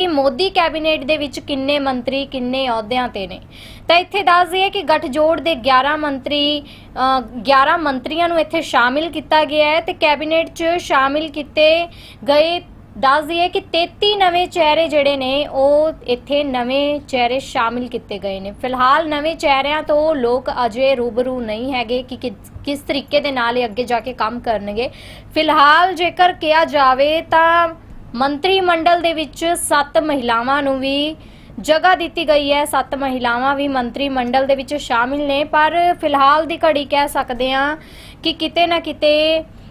ਕਿ ਮੋਦੀ ਕੈਬਨਿਟ ਦੇ ਵਿੱਚ ਕਿੰਨੇ ਮੰਤਰੀ, ਕਿੰਨੇ ਅਹੁਦਿਆਂ ਤੇ ਨੇ। ਤਾਂ ਇੱਥੇ ਦੱਸ ਦਈਏ ਕਿ ਗੱਠਜੋੜ ਦੇ 11 ਮੰਤਰੀ 11 ਮੰਤਰੀਆਂ ਨੂੰ ਇੱਥੇ ਸ਼ਾਮਿਲ ਕੀਤਾ ਗਿਆ ਹੈ ਤੇ ਕੈਬਨਿਟ 'ਚ ਸ਼ਾਮਿਲ ਕੀਤੇ ਗਏ। ਦੱਸ ਦਈਏ ਕਿ 33 ਨਵੇਂ ਚਿਹਰੇ ਜਿਹੜੇ ਨੇ, ਉਹ ਇੱਥੇ ਨਵੇਂ ਚਿਹਰੇ ਸ਼ਾਮਿਲ ਕੀਤੇ ਗਏ ਨੇ। ਫਿਲਹਾਲ ਨਵੇਂ ਚਿਹਰਿਆਂ ਤੋਂ ਲੋਕ ਅਜੇ ਰੂਬਰੂ ਨਹੀਂ ਹੈਗੇ ਕਿ ਕਿਸ- ਕਿਸ ਤਰੀਕੇ ਦੇ ਨਾਲ ਇਹ ਅੱਗੇ ਜਾ ਕੇ ਕੰਮ ਕਰਨਗੇ। ਫਿਲਹਾਲ ਜੇਕਰ ਕਿਹਾ ਜਾਵੇ ਤਾਂ ਮੰਤਰੀ ਮੰਡਲ ਦੇ ਵਿੱਚ 7 ਮਹਿਲਾਵਾਂ ਨੂੰ ਵੀ ਜਗ੍ਹਾ ਦਿੱਤੀ ਗਈ ਹੈ। 7 ਮਹਿਲਾਵਾਂ ਵੀ ਮੰਤਰੀ ਮੰਡਲ ਦੇ ਵਿੱਚ ਸ਼ਾਮਿਲ ਨੇ। ਪਰ ਫਿਲਹਾਲ ਦੀ ਘੜੀ ਕਹਿ ਸਕਦੇ ਹਾਂ ਕਿ ਕਿਤੇ ਨਾ ਕਿਤੇ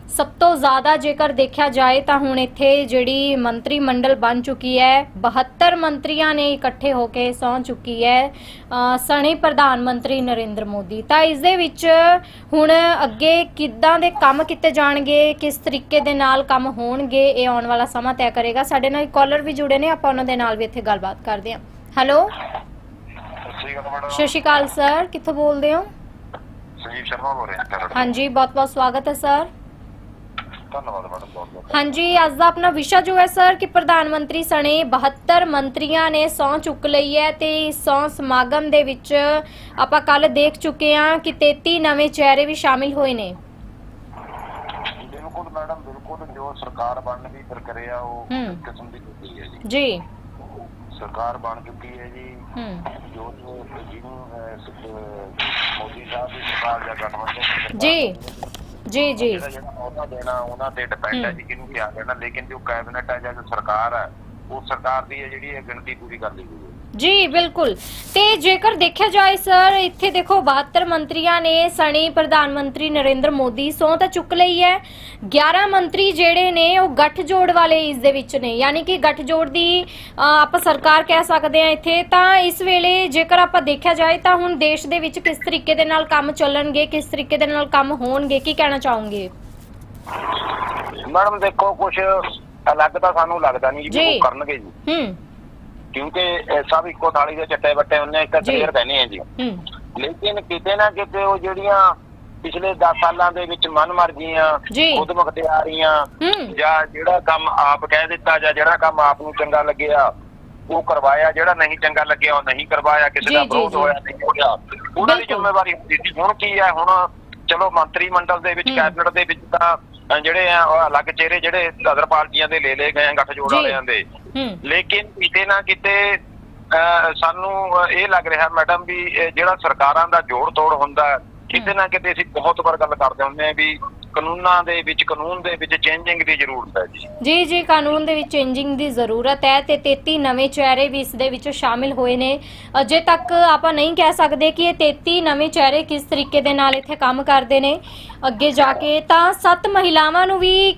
ਸਭ ਤੋਂ ਜ਼ਿਆਦਾ ਜੇਕਰ ਦੇਖਿਆ ਜਾਏ ਤਾਂ ਹੁਣ ਇੱਥੇ ਜਿਹੜੀ ਮੰਤਰੀ ਮੰਡਲ ਬਣ ਚੁੱਕੀ ਹੈ 72 ਮੰਤਰੀਆਂ ਨੇ ਇਕੱਠੇ ਹੋ ਕੇ ਸਹੁੰ ਚੁੱਕੀ ਹੈ ਸਣੇ ਪ੍ਰਧਾਨ ਮੰਤਰੀ ਨਰਿੰਦਰ ਮੋਦੀ। ਤਾਂ ਇਸ ਦੇ ਵਿੱਚ ਹੁਣ ਅੱਗੇ ਕਿੱਦਾਂ ਦੇ ਕੰਮ ਕੀਤੇ ਜਾਣਗੇ ਕਿਸ ਤਰੀਕੇ ਦੇ ਨਾਲ ਕੰਮ ਹੋਣਗੇ ਇਹ ਆਉਣ ਵਾਲਾ ਸਮਾਂ ਤੈਅ ਕਰੇਗਾ। ਸਾਡੇ ਨਾਲ ਕਾਲਰ ਵੀ ਜੁੜੇ ਨੇ ਆਪਾਂ ਉਹਨਾਂ ਦੇ ਨਾਲ ਵੀ ਇੱਥੇ ਗੱਲਬਾਤ ਕਰਦੇ ਹਾਂ। ਹੈਲੋ ਸਤਿ ਸ਼੍ਰੀ ਅਕਾਲ ਸ਼੍ਰੀ। ਕਿੱਥੋਂ ਬੋਲਦੇ ਹੋ? ਸੰਜੀਵ ਸ਼ਰਮਾ ਬੋਲ ਰਿਹਾ ਹਾਂ ਹਾਂਜੀ ਬਹੁਤ ਬਹੁਤ ਸਵਾਗਤ ਹੈ ਸਰ। ਧੰਨਵਾਦ ਮੈਡਮ ਬਹੁਤ ਬਹੁਤ। ਹਾਂਜੀ ਅੱਜ ਦਾ ਆਪਣਾ ਵਿਸ਼ਾ ਜੋ ਹੈ ਸਰ ਕਿ ਪ੍ਰਧਾਨ ਮੰਤਰੀ ਸਣੇ 72 ਮੰਤਰੀਆਂ ਨੇ ਸਹੁੰ ਚੁੱਕ ਲਈ ਹੈ ਤੇ ਇਸ ਸਮਾਗਮ ਦੇ ਵਿੱਚ ਆਪਾਂ ਕੱਲ ਦੇਖ ਚੁੱਕੇ ਹਾਂ ਕਿ 33 ਨਵੇਂ ਚਿਹਰੇ ਵੀ ਸ਼ਾਮਿਲ ਹੋਏ ਨੇ। ਬਿਲਕੁਲ ਮੈਡਮ ਬਿਲਕੁਲ ਜੋ ਸਰਕਾਰ ਬਣਨ ਦੀ ਪ੍ਰਕਿਰਿਆ ਉਹ ਹੂੰ। ਕਿਸਮ ਦੀ ਹੁੰਦੀ ਹੈ ਜੀ। ਜੀ। ਸਰਕਾਰ ਬਣ ਚੁੱਕੀ ਹੈ ਜੀ। ਜੋ ਜੋ ਜਿਹਨੂੰ ਮੋਦੀ ਸਾਹਿਬ ਦੀ ਸਰਕਾਰ ਜਾਂ ਗਠਬੰਧਨ ਜੀ। ਜੀ ਜੀ। ਉਹਨਾਂ ਦੇਣਾ ਉਹਨਾਂ ਤੇ ਡਿਪੈਂਡ ਹੈ। ਜੀ ਕਿਹਨੂੰ ਕੀ ਆ ਦੇਣਾ ਲੇਕਿਨ ਜੋ ਕੈਬਨਿਟ ਹੈ ਜਾਂ ਜੋ ਸਰਕਾਰ ਹੈ ਉਹ ਸਰਕਾਰ ਦੀ ਹੈ ਜਿਹੜੀ ਇਹ ਗਿਣਤੀ ਪੂਰੀ ਕਰ ਲਈ ਗਈ ਹੈ। ਜੀ ਬਿਲਕੁਲ। ਤੇ ਜੇਕਰ ਦੇਖਿਆ ਜਾਏ ਸਰ ਇੱਥੇ ਦੇਖੋ 72 ਮੰਤਰੀਆਂ ਨੇ ਸਣੀ ਪ੍ਰਧਾਨ ਮੰਤਰੀ ਨਰਿੰਦਰ ਮੋਦੀ ਸਹੁੰ ਤਾਂ ਚੁੱਕ ਲਈ ਹੈ। 11 ਮੰਤਰੀ ਜਿਹੜੇ ਨੇ ਉਹ ਗੱਠਜੋੜ ਵਾਲੇ ਇਸ ਦੇ ਵਿੱਚ ਨੇ। ਯਾਨੀ ਕਿ ਗੱਠਜੋੜ ਦੀ ਆਪਾਂ ਸਰਕਾਰ ਕਹਿ ਸਕਦੇ ਹਾਂ ਇੱਥੇ। ਤਾਂ ਇਸ ਵੇਲੇ ਜੇਕਰ ਆਪਾਂ ਦੇਖਿਆ ਜਾਏ ਤਾਂ ਹੁਣ ਦੇਸ਼ ਦੇ ਵਿੱਚ ਕਿਸ ਤਰੀਕੇ ਦੇ ਨਾਲ ਕੰਮ ਚੱਲਣਗੇ ਕਿਸ ਤਰੀਕੇ ਦੇ ਨਾਲ ਕੰਮ ਹੋਣਗੇ ਕੀ ਕਹਿਣਾ ਚਾਹੋਗੇ? ਮੈਡਮ ਦੇਖੋ ਕੁਝ ਅਲੱਗ ਤਾਂ ਸਾਨੂੰ ਲੱਗਦਾ ਨਹੀਂ ਜੀ। ਉਹ ਕਰਨਗੇ ਜੀ। ਹੂੰ। ਕਿਉਂਕਿ ਸਭ ਇੱਕੋ ਥਾਲੀ ਦੇ ਚੱਟੇ ਬੱਟੇ ਹੁੰਨੇ ਇੱਕ। ਕਲੀਅਰ ਕਹਿੰਦੇ ਆ ਜੀ ਲੇਕਿਨ ਕਿਤੇ ਨਾ ਕਿਤੇ ਉਹ ਜਿਹੜੀਆਂ ਪਿਛਲੇ 10 ਸਾਲਾਂ ਦੇ ਵਿੱਚ ਮਨਮਰਜ਼ੀਆਂ। ਖੁਦ ਮੁਖਤਿਆਰੀਆਂ ਜਾਂ ਜਿਹੜਾ ਕੰਮ ਆਪ ਕਹਿ ਦਿੱਤਾ ਜਾਂ ਜਿਹੜਾ ਕੰਮ ਆਪ ਨੂੰ ਚੰਗਾ ਲੱਗਿਆ ਉਹ ਕਰਵਾਇਆ ਜਿਹੜਾ ਨਹੀਂ ਚੰਗਾ ਲੱਗਿਆ ਉਹ ਨਹੀਂ ਕਰਵਾਇਆ ਕਿਸੇ ਦਾ ਵਿਰੋਧ। ਹੋਇਆ ਨਹੀਂ ਹੋਇਆ ਉਹਨਾਂ ਦੀ। ਜ਼ਿੰਮੇਵਾਰੀ ਹੁੰਦੀ ਸੀ ਹੁਣ ਕੀ ਹੈ ਹੁਣ ਚਲੋ ਮੰਤਰੀ ਮੰਡਲ ਦੇ ਵਿੱਚ। ਕੈਬਨਿਟ ਦੇ ਵਿੱਚ ਤਾਂ ਜਿਹੜੇ ਆ ਉਹ ਅਲੱਗ ਚਿਹਰੇ ਜਿਹੜੇ ਅਦਰ ਪਾਰਟੀਆਂ ਦੇ ਲੈ ਲਏ ਗਏ ਆ ਗੱਠਜੋੜ। ਵਾਲਿਆਂ ਦੇ। ਲੇਕਿਨ ਕਿਤੇ ਨਾ ਕਿਤੇ ਸਾਨੂੰ ਇਹ ਲੱਗ ਰਿਹਾ ਮੈਡਮ ਵੀ ਜਿਹੜਾ ਸਰਕਾਰਾਂ ਦਾ ਜੋੜ ਤੋੜ ਹੁੰਦਾ ਕਿਤੇ ਨਾ ਕਿਤੇ ਅਸੀਂ ਬਹੁਤ ਵਾਰ ਗੱਲ ਕਰਦੇ ਹੁੰਦੇ ਹਾਂ ਵੀ ਕਾਨੂੰਨਾਂ ਦੇ ਵਿੱਚ, ਕਾਨੂੰਨ ਦੇ ਵਿੱਚ ਚੇਂਜਿੰਗ ਦੀ ਜ਼ਰੂਰਤ ਹੈ ਜੀ। ਜੀ ਜੀ, ਕਾਨੂੰਨ ਦੇ ਵਿੱਚ ਚੇਂਜਿੰਗ ਦੀ ਜ਼ਰੂਰਤ ਹੈ ਤੇ 33 ਨਵੇਂ ਚਿਹਰੇ ਵੀ ਇਸ ਦੇ ਵਿੱਚ ਸ਼ਾਮਿਲ ਹੋਏ ਨੇ। ਅਜੇ ਤੱਕ ਆਪਾਂ ਨਹੀਂ ਕਹਿ ਸਕਦੇ ਕਿ ਇਹ 33 ਨਵੇਂ ਚਿਹਰੇ ਕਿਸ ਤਰੀਕੇ ਦੇ ਨਾਲ ਇੱਥੇ ਕੰਮ ਕਰਦੇ ਨੇ। ਅੱਗੇ ਜਾ ਕੇ ਤਾਂ 7 ਮਹਿਲਾਵਾਂ ਨੂੰ ਵੀ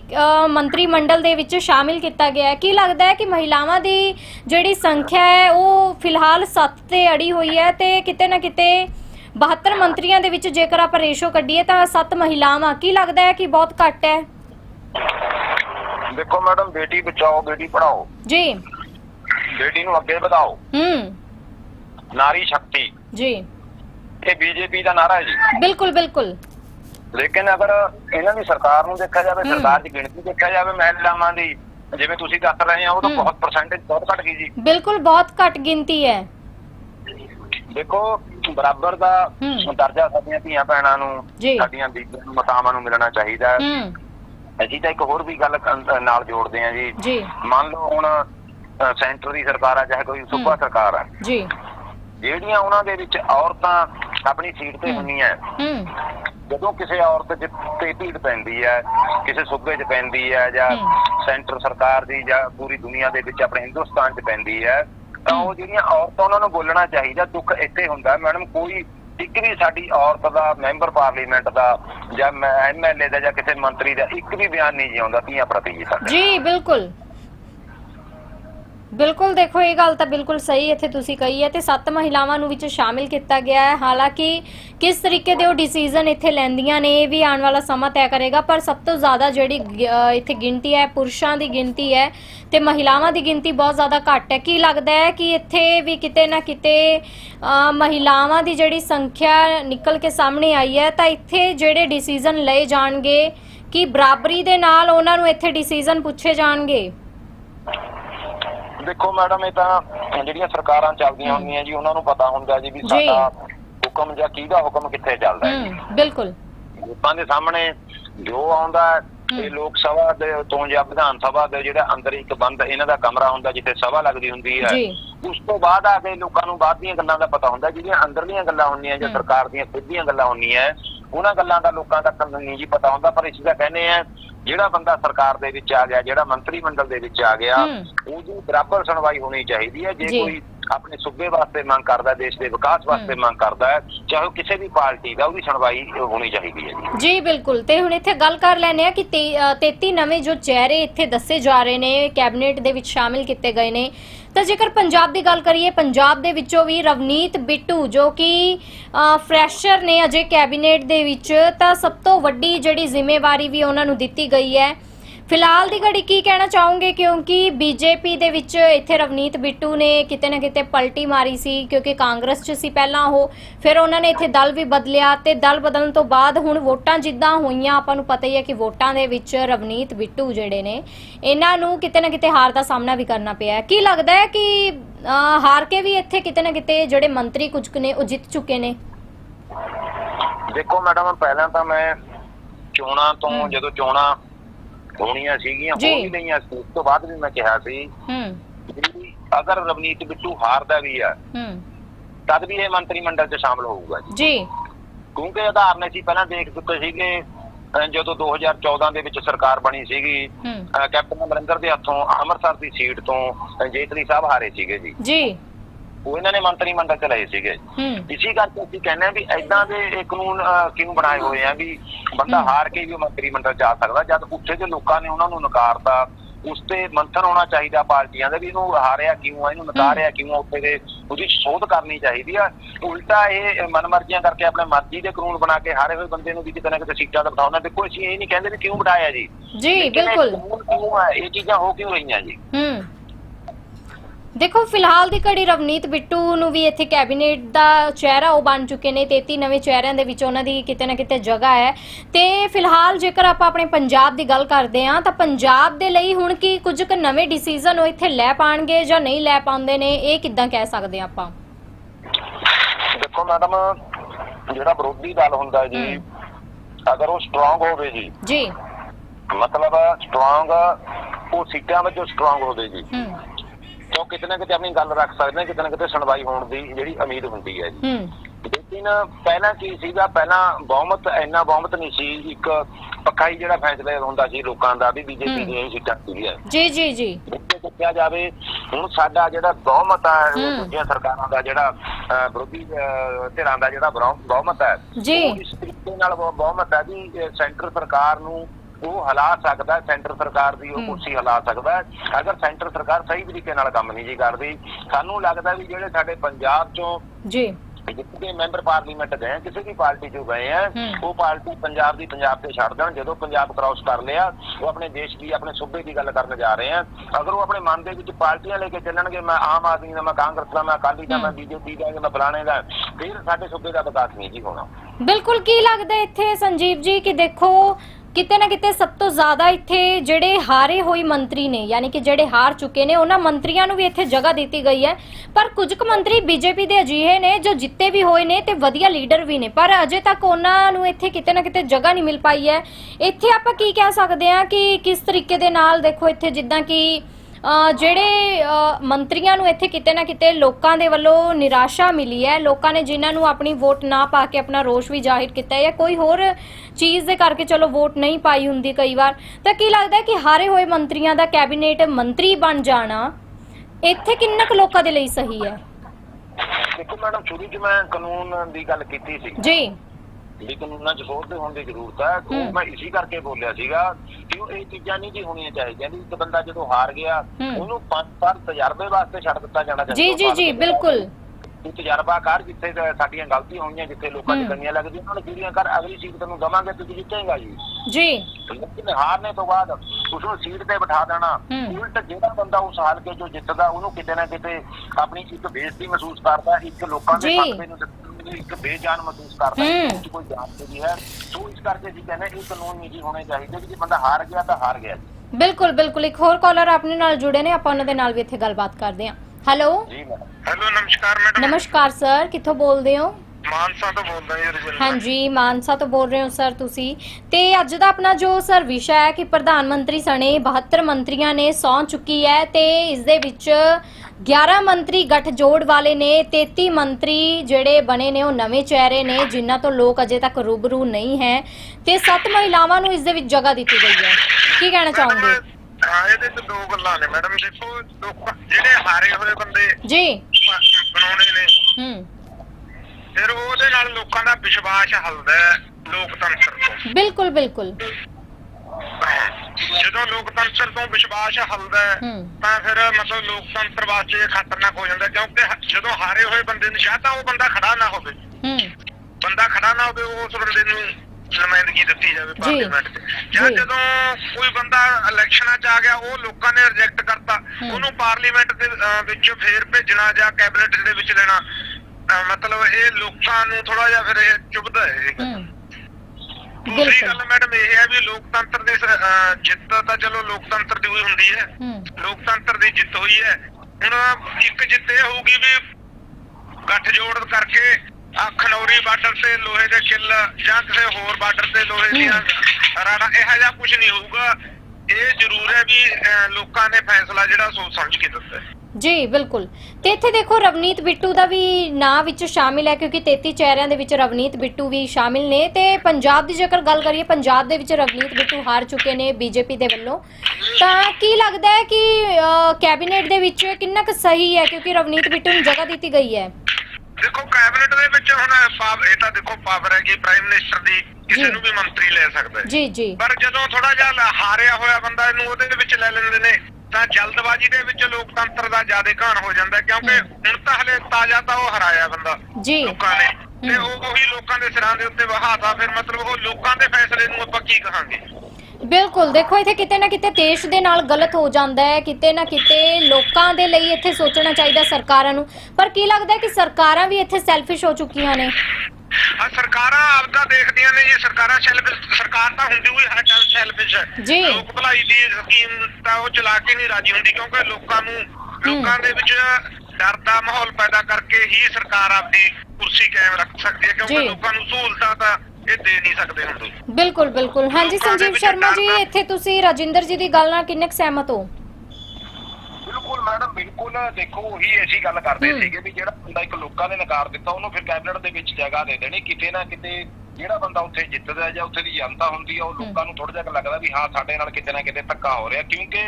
ਮੰਤਰੀ ਮੰਡਲ ਦੇ ਵਿੱਚ ਸ਼ਾਮਿਲ ਕੀਤਾ ਗਿਆ ਹੈ। ਕੀ ਲੱਗਦਾ ਹੈ ਕਿ ਮਹਿਲਾਵਾਂ ਦੀ ਜਿਹੜੀ ਸੰਖਿਆ ਹੈ, ਉਹ ਫਿਲਹਾਲ 7 ਤੇ ਅੜੀ ਹੋਈ ਹੈ ਤੇ ਕਿਤੇ ਨਾ ਕਿਤੇ 72 ਮੰਤਰੀਆਂ ਦੇ ਵਿੱਚ ਜੇਕਰ ਆਪਾਂ ਰੇਸ਼ੋ ਕੱਢੀਏ ਤਾਂ 7 ਮਹਿਲਾਵਾਂ ਕੀ ਲੱਗਦਾ ਹੈ ਕਿ ਬਹੁਤ ਘੱਟ ਹੈ? ਦੇਖੋ ਮੈਡਮ ਬੇਟੀ ਬਚਾਓ ਬੇਟੀ ਪੜਾਓ ਜੀ। ਬੇਟੀ ਨੂੰ ਅੱਗੇ ਵਧਾਓ। ਹੂੰ। ਨਾਰੀ ਸ਼ਕਤੀ। ਜੀ। ਇਹ ਬੀਜੇਪੀ ਦਾ ਨਾਰਾ ਹੈ ਜੀ। ਬਿਲਕੁਲ ਬਿਲਕੁਲ। ਲੇਕਿਨ ਅਗਰ ਇਹਨਾਂ ਦੀ ਸਰਕਾਰ ਨੂੰ ਦੇਖਿਆ ਜਾਵੇ। ਸਰਕਾਰ ਦੀ ਗਿਣਤੀ ਦੇਖਿਆ ਜਾਵੇ ਮਹਿਲਾਵਾਂ ਦੀ ਜਿਵੇਂ ਤੁਸੀਂ ਦੱਸ ਰਹੇ ਹੋ ਉਹ ਤਾਂ। ਬਹੁਤ ਪਰਸੈਂਟੇਜ ਬਹੁਤ ਘਟ ਗਈ ਜੀ। ਬਿਲਕੁਲ ਬਹੁਤ ਘੱਟ ਗਿਣਤੀ ਹੈ। ਦੇਖੋ ਬਰਾਬਰ ਦਾ। ਦਰਜਾ ਸਾਡੀਆਂ ਧੀਆਂ ਭੈਣਾਂ ਨੂੰ। ਸਾਡੀਆਂ ਬੀਬੀਆਂ ਨੂੰ ਮਾਤਾਵਾਂ ਨੂੰ ਮਿਲਣਾ ਚਾਹੀਦਾ ਅਸੀਂ ਤਾਂ ਇੱਕ ਹੋਰ ਵੀ ਗੱਲ ਨਾਲ ਜੋੜਦੇ ਹਾਂ ਜੀ ਮੰਨ ਲਓ ਹੁਣ ਸੈਂਟਰ ਦੀ ਸਰਕਾਰ ਹੈ ਚਾਹੇ ਕੋਈ ਸੂਬਾ। ਸਰਕਾਰ ਹੈ ਜੀ ਜਿਹੜੀਆਂ ਉਹਨਾਂ ਦੇ ਵਿੱਚ ਔਰਤਾਂ ਆਪਣੀ ਸੀਟ ਤੇ। ਹੁੰਦੀਆਂ ਹੂੰ ਜਦੋਂ ਕਿਸੇ ਔਰਤ ਤੇ ਭੀੜ ਪੈਂਦੀ ਹੈ ਕਿਸੇ ਸੂਬੇ 'ਚ ਪੈਂਦੀ ਹੈ ਜਾਂ। ਸੈਂਟਰ ਸਰਕਾਰ ਦੀ ਜਾਂ ਪੂਰੀ ਦੁਨੀਆ ਦੇ ਵਿੱਚ ਆਪਣੇ ਹਿੰਦੁਸਤਾਨ 'ਚ ਪੈਂਦੀ ਹੈ ਤਾਂ ਉਹ ਜਿਹੜੀਆਂ ਔਰਤਾਂ, ਉਹਨਾਂ ਨੂੰ ਬੋਲਣਾ ਚਾਹੀਦਾ, ਦੁੱਖ ਇੱਥੇ ਹੁੰਦਾ। ਮੈਡਮ, ਕੋਈ ਇੱਕ ਵੀ ਸਾਡੀ ਔਰਤ ਦਾ, ਮੈਂਬਰ ਪਾਰਲੀਮੈਂਟ ਦਾ, ਜਾਂ ਐਮਐਲਏ ਦਾ, ਜਾਂ ਕਿਸੇ ਮੰਤਰੀ ਦਾ, ਇੱਕ ਵੀ ਬਿਆਨ ਨਹੀਂ ਜਿਉਂਦਾ ਧੀਆਂ ਪ੍ਰਤੀ ਜੀ ਸਾਡੇ ਜੀ, ਬਿਲਕੁਲ। ਬਿਲਕੁਲ ਦੇਖੋ ਇਹ ਗੱਲ ਤਾਂ ਬਿਲਕੁਲ ਸਹੀ ਇੱਥੇ ਤੁਸੀਂ ਕਹੀ ਹੈ ਤੇ ਸੱਤ ਮਹਿਲਾਵਾਂ ਨੂੰ ਵਿੱਚ ਸ਼ਾਮਿਲ ਕੀਤਾ ਗਿਆ ਹੈ। ਹਾਲਾਂਕਿ ਕਿਸ ਤਰੀਕੇ ਦੇ ਉਹ ਡਿਸੀਜਨ ਇੱਥੇ ਲੈਂਦੀਆਂ ਨੇ ਇਹ ਵੀ ਆਉਣ ਵਾਲਾ ਸਮਾਂ ਤੈਅ ਕਰੇਗਾ ਪਰ ਸਭ ਤੋਂ ਜ਼ਿਆਦਾ ਜਿਹੜੀ ਗ- ਇੱਥੇ ਗਿਣਤੀ ਹੈ ਪੁਰਸ਼ਾਂ ਦੀ ਗਿਣਤੀ ਹੈ ਤੇ ਮਹਿਲਾਵਾਂ ਦੀ ਗਿਣਤੀ ਬਹੁਤ ਜ਼ਿਆਦਾ ਘੱਟ ਹੈ। ਕੀ ਲੱਗਦਾ ਹੈ ਕਿ ਇੱਥੇ ਵੀ ਕਿਤੇ ਨਾ ਕਿਤੇ ਅਹ, ਮਹਿਲਾਵਾਂ ਦੀ ਜਿਹੜੀ ਸੰਖਿਆ ਨਿਕਲ ਕੇ ਸਾਹਮਣੇ ਆਈ ਹੈ ਤਾਂ ਇੱਥੇ ਜਿਹੜੇ ਡਿਸੀਜਨ ਲਏ ਜਾਣਗੇ ਕਿ ਬਰਾਬਰੀ ਦੇ ਨਾਲ ਉਹਨਾਂ ਨੂੰ ਇੱਥੇ ਡਿਸੀਜਨ ਪੁੱਛੇ ਜਾਣਗੇ? ਦੇਖੋ ਮੈਡਮ ਇਹ ਤਾਂ ਜਿਹੜੀਆਂ ਸਰਕਾਰਾਂ ਚੱਲਦੀਆਂ। ਹੁੰਦੀਆਂ ਜੀ ਉਹਨਾਂ ਨੂੰ ਪਤਾ ਹੁੰਦਾ ਜੀ ਵੀ। ਸਾਡਾ ਹੁਕਮ ਜਾਂ ਕਿਹਦਾ ਹੁਕਮ ਕਿੱਥੇ ਚੱਲਦਾ ਹੈ ਬਿਲਕੁਲ ਲੋਕਾਂ ਦੇ ਸਾਹਮਣੇ ਜੋ ਆਉਂਦਾ ਤੇ। ਲੋਕ ਸਭਾ ਦੇ ਤੋਂ ਜਾਂ ਵਿਧਾਨ ਸਭਾ ਦੇ ਜਿਹੜਾ ਅੰਦਰ ਇੱਕ ਬੰਦ ਇਹਨਾਂ ਦਾ ਕਮਰਾ ਹੁੰਦਾ ਜਿੱਥੇ ਸਭਾ ਲੱਗਦੀ ਹੁੰਦੀ ਹੈ ਉਸ ਤੋਂ ਬਾਅਦ ਆ ਕੇ ਲੋਕਾਂ ਨੂੰ ਬਾਅਦ ਦੀਆਂ ਗੱਲਾਂ ਦਾ ਪਤਾ ਹੁੰਦਾ ਜਿਹੜੀਆਂ ਅੰਦਰਲੀਆਂ ਗੱਲਾਂ ਹੁੰਦੀਆਂ ਜਾਂ। ਸਰਕਾਰ ਦੀਆਂ ਸਿੱਧੀਆਂ ਗੱਲਾਂ ਹੁੰਦੀਆਂ ਉਹਨਾਂ ਗੱਲਾਂ ਦਾ ਲੋਕਾਂ ਤੱਕ ਨਹੀਂ ਜੀ ਪਤਾ ਹੁੰਦਾ ਪਰ ਇਸ ਦਾ ਕਹਿੰਦੇ ਆ ਜਿਹੜਾ ਬੰਦਾ ਸਰਕਾਰ ਦੇ ਵਿੱਚ ਆ ਗਿਆ ਜਿਹੜਾ ਮੰਤਰੀ ਮੰਡਲ ਦੇ ਵਿੱਚ ਆ ਗਿਆ। ਉਹਦੀ ਬਰਾਬਰ ਸੁਣਵਾਈ ਹੋਣੀ ਚਾਹੀਦੀ ਹੈ ਜੀ। ਕੋਈ ਆਪਣੇ ਸੂਬੇ ਵਾਸਤੇ ਮੰਗ ਕਰਦਾ ਦੇਸ਼ ਦੇ ਵਿਕਾਸ ਵਾਸਤੇ। ਮੰਗ ਕਰਦਾ ਚਾਹੇ ਕਿਸੇ ਵੀ ਪਾਰਟੀ ਦਾ ਉਹਦੀ ਸੁਣਵਾਈ ਹੋਣੀ ਚਾਹੀਦੀ ਹੈ ਜੀ। ਬਿਲਕੁਲ। ਤੇ ਹੁਣ ਇੱਥੇ ਗੱਲ ਕਰ ਲੈਨੇ ਆ ਕਿ ਤੇ- ਅ, 33 ਨਵੇਂ ਜੋ ਚਿਹਰੇ ਇੱਥੇ ਦੱਸੇ ਜਾ ਰਹੇ ਨੇ ਕੈਬਨਿਟ ਦੇ ਵਿੱਚ ਸ਼ਾਮਿਲ ਕੀਤੇ ਗਏ ਨੇ। ਤਾਂ ਜੇਕਰ ਪੰਜਾਬ ਦੀ ਗੱਲ ਕਰੀਏ ਪੰਜਾਬ ਦੇ ਵਿੱਚੋਂ ਵੀ ਰਵਨੀਤ ਬਿੱਟੂ ਜੋ ਕਿ ਫਰੈਸ਼ਰ ਨੇ ਅਜੇ ਕੈਬਨਿਟ ਦੇ ਵਿੱਚ ਤਾਂ ਸਭ ਤੋਂ ਵੱਡੀ ਜਿਹੜੀ ਜ਼ਿੰਮੇਵਾਰੀ ਵੀ ਉਹਨਾਂ ਨੂੰ ਦਿੱਤੀ ਗਈ ਹੈ। ਫਿਲਹਾਲ ਦੀ ਘੜੀ ਕੀ ਕਹਿਣਾ ਚਾਹੋਗੇ? ਕਿਉਂਕਿ ਬੀਜੇਪੀ ਦੇ ਵਿੱਚ ਇੱਥੇ ਰਵਨੀਤ ਬਿੱਟੂ ਨੇ ਕਿਤੇ ਨਾ ਕਿਤੇ ਪਲਟੀ ਮਾਰੀ ਸੀ ਕਿਉਂਕਿ ਕਾਂਗਰਸ 'ਚ ਸੀ ਪਹਿਲਾਂ ਉਹ। ਫਿਰ ਉਹਨਾਂ ਨੇ ਇੱਥੇ ਦਲ ਵੀ ਬਦਲਿਆ ਤੇ ਦਲ ਬਦਲਣ ਤੋਂ ਬਾਅਦ ਹੁਣ ਵੋਟਾਂ ਜਿੱਦਾਂ ਹੋਈਆਂ ਆਪਾਂ ਨੂੰ ਪਤਾ ਹੀ ਹੈ ਕਿ ਵੋਟਾਂ ਦੇ ਵਿੱਚ ਰਵਨੀਤ ਬਿੱਟੂ ਜਿਹੜੇ ਨੇ ਇਹਨਾਂ ਨੂੰ ਕਿਤੇ ਨਾ ਕਿਤੇ ਹਾਰ ਦਾ ਸਾਹਮਣਾ ਵੀ ਕਰਨਾ ਪਿਆ ਹੈ। ਕੀ ਲੱਗਦਾ ਹੈ ਕਿ ਹਾਰ ਕੇ ਵੀ ਇੱਥੇ ਕਿਤੇ ਨਾ ਕਿਤੇ ਜਿਹੜੇ ਮੰਤਰੀ ਕੁਝ ਨੇ ਉਹ ਜਿੱਤ ਚੁੱਕੇ ਨੇ? ਦੇਖੋ ਮੈਡਮ ਪਹਿਲਾਂ ਤਾਂ ਮੈਂ ਚੋਣਾਂ ਤੋਂ। ਜਦੋਂ ਚੋਣਾਂ ਹੋਣੀਆਂ ਸੀਗੀਆਂ। ਹੋ ਵੀ ਗਈਆਂ ਸੀ। ਉਸ ਤੋਂ ਬਾਅਦ ਵੀ ਮੈਂ ਕਿਹਾ ਸੀ ਹੂੰ। ਅਗਰ ਰਵਨੀਤ ਬਿੱਟੂ ਹਾਰਦਾ ਵੀ ਆ ਹੂੰ। ਤਦ ਵੀ ਇਹ ਮੰਤਰੀ ਮੰਡਲ 'ਚ ਸ਼ਾਮਲ ਹੋਊਗਾ ਜੀ। ਜੀ। ਕਿਉਂਕਿ ਆਧਾਰ ਨੇ ਸੀ ਪਹਿਲਾਂ ਦੇਖ ਚੁੱਕੇ ਸੀਗੇ ਜਦੋਂ 2014 ਦੇ ਵਿੱਚ ਸਰਕਾਰ ਬਣੀ ਸੀਗੀ ਹੂੰ। ਕੈਪਟਨ ਅਮਰਿੰਦਰ ਦੇ ਹੱਥੋਂ ਅੰਮ੍ਰਿਤਸਰ ਦੀ ਸੀਟ ਤੋਂ ਜੇਤਲੀ ਸਾਹਿਬ ਹਾਰੇ ਸੀਗੇ ਜੀ। ਜੀ। ਉਹ ਇਹਨਾਂ ਨੇ ਮੰਤਰੀ ਮੰਡਲ 'ਚ ਲਏ ਸੀਗੇ। ਇਸੇ ਕਰਕੇ ਅਸੀਂ ਕਹਿੰਦੇ ਹਾਂ ਵੀ ਐਦਾਂ ਦੇ ਇਹ ਕਾਨੂੰਨ ਕਿਉਂ ਬਣਾਏ ਹੋਏ ਆ ਵੀ ਬੰਦਾ। ਹਾਰ ਕੇ ਵੀ ਮੰਤਰੀ ਮੰਡਲ ਜਾ ਸਕਦਾ ਜਦ ਉੱਥੇ ਦੇ ਲੋਕਾਂ ਨੇ ਉਹਨਾਂ ਨੂੰ ਨਕਾਰਤਾ ਉਸ ਤੇ ਮੰਥਨ ਹੋਣਾ ਚਾਹੀਦਾ ਪਾਰਟੀਆਂ ਦਾ ਵੀ ਇਹਨੂੰ ਹਾਰਿਆ ਕਿਉਂ ਆ ਇਹਨੂੰ ਨਕਾਰਿਆ ਕਿਉਂ ਆ ਉੱਥੇ ਦੇ ਉਹਦੀ ਸੋਧ ਕਰਨੀ ਚਾਹੀਦੀ ਆ। ਉਲਟਾ ਇਹ ਮਨਮਰਜ਼ੀਆਂ ਕਰਕੇ ਆਪਣੇ ਮਰਜ਼ੀ ਦੇ ਕਾਨੂੰਨ ਬਣਾ ਕੇ ਹਾਰੇ ਹੋਏ ਬੰਦੇ ਨੂੰ ਵੀ ਕਿਤੇ ਨਾ ਕਿਤੇ ਸੀਟਾਂ ਤੇ ਬਿਠਾਉਣਾ ਦੇਖੋ ਅਸੀਂ ਇਹ ਨਹੀਂ ਕਹਿੰਦੇ ਵੀ ਕਿਉਂ ਬਿਠਾਇਆ ਜੀ। ਜੀ ਬਿਲਕੁਲ। ਆ? ਇਹ ਚੀਜ਼ਾਂ ਹੋ ਕਿਉਂ ਰਹੀਆਂ ਜੀ? ਹੂੰ। ਦੇਖੋ ਫਿਲਹਾਲ ਦੀ ਘੜੀ ਰਵਨੀਤ ਬਿੱਟੂ ਨੂੰ ਵੀ ਇੱਥੇ ਕੈਬਨਿਟ ਦਾ ਚਿਹਰਾ ਉਹ ਬਣ ਚੁੱਕੇ ਨੇ 33 ਨਵੇਂ ਚਿਹਰਿਆਂ ਦੇ ਵਿੱਚ ਉਹਨਾਂ ਦੀ ਕਿਤੇ ਨਾ ਕਿਤੇ ਜਗ੍ਹਾ ਹੈ। ਤੇ ਫਿਲਹਾਲ ਜੇਕਰ ਆਪਾਂ ਆਪਣੇ ਪੰਜਾਬ ਦੀ ਗੱਲ ਕਰਦੇ ਹਾਂ ਤਾਂ ਪੰਜਾਬ ਦੇ ਲਈ ਹੁਣ ਕੀ ਕੁਝ ਕੁ ਨਵੇਂ ਡਿਸੀਜਨ ਉਹ ਇੱਥੇ ਲੈ ਪਾਣਗੇ ਜਾਂ ਨਹੀਂ ਲੈ ਪਾਉਂਦੇ ਨੇ ਇਹ ਕਿੱਦਾਂ ਕਹਿ ਸਕਦੇ ਆਪਾਂ? ਦੇਖੋ ਮੈਡਮ ਜਿਹੜਾ ਵਿਰੋਧੀ ਦਲ ਹੁੰਦਾ ਜੀ ਅਗਰ ਉਹ ਸਟਰੋਂਗ ਹੋਵੇ ਜੀ ਜੀ। ਮਤਲਬ ਸਟਰੋਂਗ ਉਹ ਸੀਟਾਂ ਵਿੱਚੋਂ ਸਟਰੋਂਗ ਹੋਵੇ ਜੀ। ਹੂੰ। ਤਾਂ ਕਿਤੇ ਨਾ ਕਿਤੇ ਆਪਣੀ ਗੱਲ ਰੱਖ ਸਕਦੇ ਨੇ ਕਿਤੇ ਨਾ ਕਿਤੇ ਸੁਣਵਾਈ ਹੋਣ ਦੀ ਜਿਹੜੀ ਉਮੀਦ ਹੁੰਦੀ ਹੈ ਜੀ ਲੇਕਿਨ ਪਹਿਲਾਂ ਕੀ ਸੀਗਾ ਪਹਿਲਾਂ ਬਹੁਮਤ ਇੰਨਾ ਬਹੁਮਤ ਨਹੀਂ ਸੀ ਇੱਕ ਪੱਕਾ ਹੀ ਜਿਹੜਾ ਫੈਸਲਾ ਹੁੰਦਾ ਸੀ ਲੋਕਾਂ ਦਾ ਵੀ ਬੀਜੇਪੀ। ਦੀਆਂ ਹੀ ਸੀਟਾਂ ਸੀਗੀਆਂ ਜੀ ਜੀ ਜੀ ਦੇਖਿਆ ਜਾਵੇ ਹੁਣ ਸਾਡਾ ਜਿਹੜਾ ਬਹੁਮਤ ਹੈ। ਦੂਜੀਆਂ ਸਰਕਾਰਾਂ ਦਾ ਜਿਹੜਾ ਵਿਰੋਧੀ ਧਿਰਾਂ ਦਾ ਜਿਹੜਾ ਬਹੁਮਤ ਹੈ ਜੀ। ਉਹ ਇਸ ਤਰੀਕੇ ਨਾਲ ਬਹੁ- ਬਹੁਮਤ ਹੈ ਵੀ ਸੈਂਟਰ ਸਰਕਾਰ ਨੂੰ ਉਹ ਹਿਲਾ ਸਕਦਾ ਸੈਂਟਰ ਸਰਕਾਰ ਦੀ ਉਹ। ਕੁਰਸੀ ਹਿਲਾ ਸਕਦਾ। ਅਗਰ ਸੈਂਟਰ ਸਰਕਾਰ ਸਹੀ ਤਰੀਕੇ ਨਾਲ ਕੰਮ ਨਹੀਂ ਜੀ ਕਰਦੀ ਸਾਨੂੰ ਲੱਗਦਾ ਵੀ ਜਿਹੜੇ ਸਾਡੇ ਪੰਜਾਬ ਚੋਂ ਜੀ ਜਿੱਥੇ ਮੈਂਬਰ ਪਾਰਲੀਮੈਂਟ ਗਏ ਆ, ਕਿਸੇ ਵੀ ਪਾਰਟੀ ਚੋਂ ਗਏ ਆ। ਉਹ ਪਾਰਟੀ ਪੰਜਾਬ ਦੀ ਪੰਜਾਬ ਤੇ ਛੱਡ ਦੇਣ ਜਦੋਂ ਪੰਜਾਬ ਕ੍ਰਾਸ ਕਰ ਲਿਆ ਉਹ ਆਪਣੇ ਦੇਸ਼ ਦੀ ਆਪਣੇ ਸੂਬੇ ਦੀ ਗੱਲ ਕਰਨ ਜਾ ਰਹੇ ਆ ਅਗਰ ਉਹ ਆਪਣੇ ਮਨ ਦੇ ਵਿੱਚ ਪਾਰਟੀਆਂ ਲੈ ਕੇ ਚੱਲਣਗੇ ਮੈਂ ਆਮ ਆਦਮੀ ਦਾ ਮੈਂ ਕਾਂਗਰਸ ਦਾ ਮੈਂ ਅਕਾਲੀ ਦਾ ਮੈਂ। ਬੀਜੇਪੀ ਦਾ ਮੈਂ ਫਲਾਣੇ ਦਾ ਫਿਰ ਸਾਡੇ ਸੂਬੇ ਦਾ ਵਿਕਾਸ ਨਹੀਂ ਜੀ ਹੋਣਾ ਬਿਲਕੁਲ ਕੀ ਲੱਗਦਾ ਇੱਥੇ ਸੰਜੀਵ ਜੀ ਕਿ ਦੇਖੋ ਕਿਤੇ ਨਾ ਕਿਤੇ ਸਭ ਤੋਂ ਜ਼ਿਆਦਾ ਇੱਥੇ ਜਿਹੜੇ ਹਾਰੇ ਹੋਏ ਮੰਤਰੀ ਨੇ, ਯਾਨੀ ਕਿ ਜਿਹੜੇ ਹਾਰ ਚੁੱਕੇ ਨੇ, ਉਹਨਾਂ ਮੰਤਰੀਆਂ ਨੂੰ ਵੀ ਇੱਥੇ ਜਗ੍ਹਾ ਦਿੱਤੀ ਗਈ ਹੈ। ਪਰ ਕੁਝ ਕੁ ਮੰਤਰੀ ਬੀਜੇਪੀ ਦੇ ਅਜਿਹੇ ਨੇ ਜੋ ਜਿੱਤੇ ਵੀ ਹੋਏ ਨੇ ਤੇ ਵਧੀਆ ਲੀਡਰ ਵੀ ਨੇ, ਪਰ ਅਜੇ ਤੱਕ ਉਹਨਾਂ ਨੂੰ ਇੱਥੇ ਕਿਤੇ ਨਾ ਕਿਤੇ ਜਗ੍ਹਾ ਨਹੀਂ ਮਿਲ ਪਾਈ ਹੈ। ਇੱਥੇ ਆਪਾਂ ਕੀ ਕਹਿ ਸਕਦੇ ਹਾਂ ਕਿ ਕਿਸ ਤਰੀਕੇ ਦੇ ਨਾਲ ਦੇਖੋ ਇੱਥੇ ਜਿੱਦਾਂ ਕਿ ਜਿਹੜੇ ਮੰਤਰੀਆਂ ਨੂੰ ਇੱਥੇ ਕਿਤੇ ਨਾ ਕਿਤੇ ਲੋਕਾਂ ਦੇ ਵੱਲੋਂ ਨਿਰਾਸ਼ਾ ਮਿਲੀ ਹੈ ਲੋਕਾਂ ਨੇ ਜਿਨ੍ਹਾਂ ਨੂੰ ਆਪਣੀ ਵੋਟ ਨਾ ਪਾ ਕੇ ਆਪਣਾ ਰੋਸ਼ ਵੀ ਜ਼ਾਹਿਰ ਕੀਤਾ ਹੈ ਜਾਂ ਕੋਈ ਹੋਰ ਚੀਜ਼ ਦੇ ਕਰਕੇ ਚਲੋ ਵੋਟ ਨਹੀਂ ਪਾਈ ਹੁੰਦੀ ਕਈ ਵਾਰ ਤਾਂ ਕੀ ਲੱਗਦਾ ਕਿ ਹਾਰੇ ਹੋਏ ਮੰਤਰੀਆਂ ਦਾ ਕੈਬਨਿਟ ਮੰਤਰੀ ਬਣ ਜਾਣਾ ਇੱਥੇ ਕਿੰਨਾ ਕੁ ਲੋਕਾਂ ਦੇ ਲਈ ਸਹੀ ਹੈ? ਦੇਖੋ ਮੈਡਮ ਸ਼ੁਰੂ 'ਚ ਮੈਂ ਕਾਨੂੰਨ ਦੀ ਗੱਲ ਕੀਤੀ ਸੀ। ਜੀ। ਵੀ ਕਾਨੂੰਨਾਂ 'ਚ ਸੋਧ ਦੇ ਹੋਣ ਦੀ ਜ਼ਰੂਰਤ ਹੈ ਉਹ। ਮੈਂ ਇਸੇ ਕਰਕੇ ਬੋਲਿਆ ਸੀਗਾ ਕਿ ਉਹ ਇਹ ਚੀਜ਼ਾਂ ਨਹੀਂ ਜੀ ਹੋਣੀਆਂ ਚਾਹੀਦੀਆਂ ਵੀ ਇੱਕ ਬੰਦਾ ਜਦੋਂ ਹਾਰ ਗਿਆ। ਉਹਨੂੰ ਪੰਜ ਸਾਲ ਤਜਰਬੇ ਵਾਸਤੇ ਛੱਡ ਦਿੱਤਾ ਜਾਣਾ ਚਾਹੀਦਾ ਜੀ ਜੀ ਜੀ ਬਿਲਕੁਲ ਤੂੰ ਤਜਰਬਾ ਕਰ ਜਿੱਥੇ ਤੇ ਸਾਡੀਆਂ ਗਲਤੀਆਂ ਹੋਈਆਂ ਜਿੱਥੇ ਲੋਕਾਂ ਦੀ। ਕਮੀਆਂ ਲੱਗਦੀਆਂ ਉਹਨਾਂ ਨੂੰ ਪੂਰੀਆਂ ਕਰ ਅਗਲੀ ਸੀਟ ਤੈਨੂੰ ਦਵਾਂਗੇ ਤੂੰ ਜਿੱਤੇਗਾ ਜੀ ਜੀ ਲੇਕਿਨ ਹਾਰਨੇ ਤੋਂ ਬਾਅਦ ਉਸ ਨੂੰ ਸੀਟ ਤੇ ਬਿਠਾ ਦੇਣਾ। ਉਲਟ ਜਿਹੜਾ ਬੰਦਾ ਉਸ ਹਲਕੇ ਚੋਂ ਜਿੱਤਦਾ ਉਹਨੂੰ ਕਿਤੇ ਨਾ ਕਿਤੇ ਆਪਣੀ ਇੱਕ ਬੇਇੱਜ਼ਤੀ ਮਹਿਸੂਸ ਕਰਦਾ ਇੱਕ ਲੋਕਾਂ ਦੇ ਜੀ। ਪੱਖ ਨੂੰ ਇੱਕ ਬੇਜਾਨ ਮਹਿਸੂਸ ਕਰਦਾ। ਕਿ ਕੋਈ ਜਾਨ ਨਹੀਂ ਹੈ ਸੋ ਇਸ ਕਰਕੇ ਅਸੀਂ ਕਹਿੰਦੇ ਇਹ ਕਾਨੂੰਨ ਨਹੀਂ ਜੀ ਹੋਣੇ ਚਾਹੀਦੇ ਕਿ ਜੇ ਬੰਦਾ ਹਾਰ ਗਿਆ ਤਾਂ ਹਾਰ ਗਿਆ ਜੀ। ਬਿਲਕੁਲ ਬਿਲਕੁਲ। ਇੱਕ ਹੋਰ ਕਾਲਰ ਆਪਣੇ ਨਾਲ ਜੁੜੇ ਨੇ ਆਪਾਂ ਉਹਨਾਂ ਦੇ ਨਾਲ ਵੀ ਇੱਥੇ ਗੱਲਬਾਤ ਕਰਦੇ ਹਾਂ। ਹੈਲੋ ਜੀ ਮੈਡਮ। ਹੈਲੋ ਨਮਸਕਾਰ ਮੈਡਮ। ਨਮਸਕਾਰ ਸਰ ਕਿੱਥੋਂ ਬੋਲਦੇ ਹੋ? ਮਾਨਸਾ ਤੋਂ ਬੋਲਦਾ ਜੀ ਰਜਿੰਦਰ। ਹਾਂਜੀ ਮਾਨਸਾ ਤੋਂ ਬੋਲ ਰਹੇ ਹੋ ਸਰ ਤੁਸੀਂ। ਤੇ ਅੱਜ ਦਾ ਆਪਣਾ ਜੋ ਸਰ ਵਿਸ਼ਾ ਹੈ ਕਿ ਪ੍ਰਧਾਨ ਮੰਤਰੀ ਸਣੇ 72 ਮੰਤਰੀਆਂ ਨੇ ਸੌਂ ਚੁੱਕੀ ਹੈ ਤੇ ਇਸ ਦੇ ਵਿੱਚ 11 ਮੰਤਰੀ ਗੱਠਜੋੜ ਵਾਲੇ ਨੇ 33 ਮੰਤਰੀ ਜਿਹੜੇ ਬਣੇ ਨੇ ਉਹ ਨਵੇਂ ਚਿਹਰੇ ਨੇ ਜਿਨ੍ਹਾਂ ਤੋਂ ਲੋਕ ਅਜੇ ਤੱਕ ਰੂਬਰੂ ਨਹੀਂ ਹੈ। ਤੇ 7 ਮਹਿਲਾਵਾਂ ਨੂੰ ਇਸ ਦੇ ਵਿੱਚ ਜਗ੍ਹਾ ਦਿੱਤੀ ਗਈ ਹੈ। ਕੀ ਕਹਿਣਾ ਚਾਹੋਗੇ? ਮੈਡਮ, ਹਾਂ ਇਹਦੇ ਚ ਦੋ ਗੱਲਾਂ ਨੇ ਮੈਡਮ। ਦੇਖੋ ਲੋਕ ਜਿਹੜੇ ਹਾਰੇ ਹੋਏ ਬੰਦੇ ਜੀ। ਬਣਾਉਣੇ ਨੇ। ਹੂੰ। ਨਾਲ ਲੋਕਾਂ ਦਾ ਵਿਸ਼ਵਾਸ ਹਲਦਾ ਹੈ ਲੋਕਤੰਤਰ ਤੋਂ। ਬਿਲਕੁਲ ਬਿਲਕੁਲ। ਜਦੋਂ ਲੋਕਤੰਤਰ ਤੋਂ ਵਿਸ਼ਵਾਸ ਹਲਦਾ ਹੈ ਹੂੰ। ਤਾਂ ਫਿਰ ਮਤਲਬ ਲੋਕਤੰਤਰ ਵਾਸਤੇ ਇਹ ਖਤਰਨਾਕ ਹੋ ਜਾਂਦਾ ਹੈ, ਕਿਉਂਕਿ ਹ- ਜਦੋਂ ਹਾਰੇ ਹੋਏ ਬੰਦੇ ਨੂੰ ਜਾਂ ਤਾਂ ਉਹ ਬੰਦਾ ਖੜਾ ਨਾ ਹੋਵੇ। ਹੂੰ। ਬੰਦਾ ਖੜਾ ਨਾ ਹੋਵੇ ਉਸ ਬੰਦੇ ਨੂੰ ਨੁਮਾਇੰਦਗੀ ਦਿੱਤੀ ਜਾਵੇ ਪਾਰਲੀਮੈਂਟ 'ਚ ਜਾਂ ਜੀ। ਜਦੋਂ ਕੋਈ ਬੰਦਾ ਇਲੈਕਸ਼ਨਾਂ 'ਚ ਆ ਗਿਆ ਉਹ ਲੋਕਾਂ ਨੇ ਰਿਜੈਕਟ ਕਰਤਾ ਹੂੰ। ਉਹਨੂੰ ਪਾਰਲੀਮੈਂਟ ਦੇ ਅਹ, ਵਿੱਚ ਫੇਰ ਭੇਜਣਾ ਜਾਂ ਕੈਬਨਿਟ ਦੇ ਵਿੱਚ ਲੈਣਾ ਅਹ, ਮਤਲਬ ਇਹ ਲੋਕਾਂ ਨੂੰ ਥੋੜਾ ਜਿਹਾ ਫਿਰ ਇਹ ਚੁਭਦਾ ਹੈ ਇਹ ਗੱਲ। ਹੂੰ। ਦੂਸਰੀ ਬਿਲਕੁਲ। ਗੱਲ ਮੈਡਮ ਇਹ ਹੈ ਵੀ ਲੋਕਤੰਤਰ ਦੀ ਸ- ਅਹ, ਜਿੱਤ ਤਾਂ ਚਲੋ ਲੋਕਤੰਤਰ ਦੀ ਹੋਈ ਹੁੰਦੀ ਹੈ। ਹੂੰ। ਲੋਕਤੰਤਰ ਦੀ ਜਿੱਤ ਹੋਈ ਹੈ। ਹੁਣ ਇੱਕ ਜਿੱਤ ਇਹ ਹੋਊਗੀ ਵੀ ਗੱਠਜੋੜ ਕਰਕੇ ਆਹ ਖਨੌਰੀ ਬਾਰਡਰ ਤੇ ਲੋਹੇ ਦੇ ਕਿੱਲ ਜਾਂ ਕਿਸੇ ਹੋਰ ਬਾਰਡਰ ਤੇ ਲੋਹੇ ਦੀਆਂ ਰਾੜਾਂ ਇਹੋ ਜਿਹਾ ਕੁਝ ਨਹੀਂ ਹੋਊਗਾ। ਇਹ ਜ਼ਰੂਰ ਹੈ ਵੀ ਅਹ, ਲੋਕਾਂ ਨੇ ਫੈਸਲਾ ਜਿਹੜਾ ਸੋਚ ਸਮਝ ਕੇ ਦਿੱਤਾ ਹੈ। ਜੀ ਬਿਲਕੁਲ। ਤੇ ਇੱਥੇ ਦੇਖੋ ਰਵਨੀਤ ਬਿੱਟੂ ਦਾ ਵੀ ਨਾਂ ਵਿੱਚ ਸ਼ਾਮਿਲ ਹੈ ਕਿਉਂਕਿ 33 ਚਿਹਰਿਆਂ ਦੇ ਵਿੱਚ ਰਵਨੀਤ ਬਿੱਟੂ ਵੀ ਸ਼ਾਮਿਲ ਨੇ। ਤੇ ਪੰਜਾਬ ਦੀ ਜੇਕਰ ਗੱਲ ਕਰੀਏ ਪੰਜਾਬ ਦੇ ਵਿੱਚ ਰਵਨੀਤ ਬਿੱਟੂ ਹਾਰ ਚੁੱਕੇ ਨੇ ਬੀਜੇਪੀ ਦੇ ਵੱਲੋਂ। ਤਾਂ ਕੀ ਲੱਗਦਾ ਹੈ ਕਿ ਕੈਬਨਿਟ ਦੇ ਵਿੱਚ ਕਿੰਨਾ ਕੁ ਸਹੀ ਹੈ ਕਿਉਂਕਿ ਰਵਨੀਤ ਬਿੱਟੂ ਨੂੰ ਜਗ੍ਹਾ ਦਿੱਤੀ ਗਈ ਹੈ? ਦੇਖੋ ਕੈਬਨਿਟ ਦੇ ਵਿੱਚ ਹੁਣ ਇਹ ਤਾਂ ਦੇਖੋ ਪਾਵਰ ਹੈਗੀ ਪ੍ਰਾਈਮ ਮਿਨਿਸਟਰ ਦੀ। ਕਿਸੇ ਨੂੰ ਵੀ ਮੰਤਰੀ ਲੈ ਸਕਦਾ। ਹੈ ਜੀ ਜੀ। ਪਰ ਜਦੋਂ ਥੋੜਾ ਜਿਹਾ ਹਾਰਿਆ ਹੋਇਆ ਬੰਦਾ ਇਹਨੂੰ ਉਹਦੇ ਵਿੱਚ ਲੈ ਲੈਂਦੇ ਨੇ। ਤਾਂ ਜਲਦਬਾਜ਼ੀ ਦੇ ਵਿੱਚ ਲੋਕਤੰਤਰ ਦਾ ਜ਼ਿਆਦਾ ਘਾਣ ਹੋ ਜਾਂਦਾ ਕਿਉਂਕਿ। ਹੁਣ ਤਾਂ ਹਲੇ ਤਾਜ਼ਾ ਤਾਂ ਉਹ ਹਰਾਇਆ ਬੰਦਾ ਜੀ। ਲੋਕਾਂ ਨੇ। ਤੇ। ਉਹ ਉਹੀ ਲੋਕਾਂ ਦੇ ਸਿਰਾਂ ਦੇ ਉੱਤੇ ਵਹਾਤਾ ਫਿਰ ਮਤਲਬ ਉਹ ਲੋਕਾਂ ਦੇ ਫੈਸਲੇ ਨੂੰ ਆਪਾਂ ਕੀ ਕਹਾਂਗੇ? ਬਿਲਕੁਲ ਦੇਖੋ ਇੱਥੇ ਕਿਤੇ ਨਾ ਕਿਤੇ ਦੇਸ਼ ਦੇ ਨਾਲ ਗਲਤ ਹੋ ਜਾਂਦਾ ਹੈ ਕਿਤੇ ਨਾ ਕਿਤੇ ਲੋਕਾਂ ਦੇ ਲਈ ਇੱਥੇ ਸੋਚਣਾ ਚਾਹੀਦਾ ਸਰਕਾਰਾਂ ਨੂੰ। ਪਰ ਕੀ ਲੱਗਦਾ ਹੈ ਕਿ ਸਰਕਾਰਾਂ ਵੀ ਇੱਥੇ ਸੈਲਫਿਸ਼ ਹੋ ਚੁੱਕੀਆਂ ਨੇ? ਆ ਸਰਕਾਰਾਂ ਆਪਦਾ ਦੇਖਦੀਆਂ ਨੇ ਜੀ ਸਰਕਾਰਾਂ ਸੈਲਫ ਸਰਕਾਰ ਤਾਂ ਹੁੰਦੀ ਹੋਈ ਹਰ ਟਾਈਮ ਸੈਲਫਿਸ਼ ਹੈ। ਜੀ। ਲੋਕ ਭਲਾਈ ਦੀ ਸਕੀਮ ਤਾਂ ਉਹ ਚਲਾ ਕੇ ਨਹੀਂ ਰਾਜੀ ਹੁੰਦੀ ਕਿਉਂਕਿ ਲੋਕਾਂ ਨੂੰ ਲੋਕਾਂ ਦੇ ਵਿੱਚ ਡਰ ਦਾ ਮਾਹੌਲ ਪੈਦਾ ਕਰਕੇ ਹੀ ਸਰਕਾਰ ਆਪਦੀ ਕੁਰਸੀ ਕਾਇਮ ਰੱਖ ਸਕਦੀ ਹੈ ਕਿਉਂਕਿ ਜੀ। ਲੋਕਾਂ ਨੂੰ ਸਹੂਲਤਾਂ ਤਾਂ ਇਹ ਦੇ ਨਹੀਂ ਸਕਦੇ ਹੁੰਦੇ। ਬਿਲਕੁਲ ਬਿਲਕੁਲ। ਹਾਂਜੀ ਲੋਕਾਂ ਦੇ ਸੰਜੀਵ ਵਿੱਚ ਸ਼ਰਮਾ ਜੀ ਡਰ ਦਾ- ਇੱਥੇ ਤੁਸੀਂ ਰਾਜਿੰਦਰ ਜੀ ਦੀ ਗੱਲ ਨਾਲ ਕਿੰਨੇ ਕੁ ਸਹਿਮਤ ਹੋ? ਬਿਲਕੁਲ ਮੈਡਮ ਬਿਲਕੁਲ ਦੇਖੋ ਉਹੀ ਅਸੀਂ ਗੱਲ ਕਰਦੇ। ਸੀਗੇ ਵੀ ਜਿਹੜਾ ਬੰਦਾ ਇੱਕ ਲੋਕਾਂ ਨੇ ਨਕਾਰ ਦਿੱਤਾ ਉਹਨੂੰ ਫਿਰ ਕੈਬਨਿਟ ਦੇ ਵਿੱਚ ਜਗ੍ਹਾ ਦੇ ਦੇਣੀ ਕਿਤੇ ਨਾ ਕਿਤੇ ਜਿਹੜਾ ਬੰਦਾ ਉੱਥੇ ਜਿੱਤਦਾ ਜਾਂ ਉੱਥੇ ਦੀ ਜਨਤਾ ਹੁੰਦੀ ਆ ਉਹ ਲੋਕਾਂ ਨੂੰ ਥੋੜਾ ਜਿਹਾ ਲੱਗਦਾ ਵੀ ਹਾਂ ਸਾਡੇ ਨਾਲ ਕਿਤੇ ਨਾ ਕਿਤੇ ਧੱਕਾ ਹੋ ਰਿਹਾ ਕਿਉਂਕਿ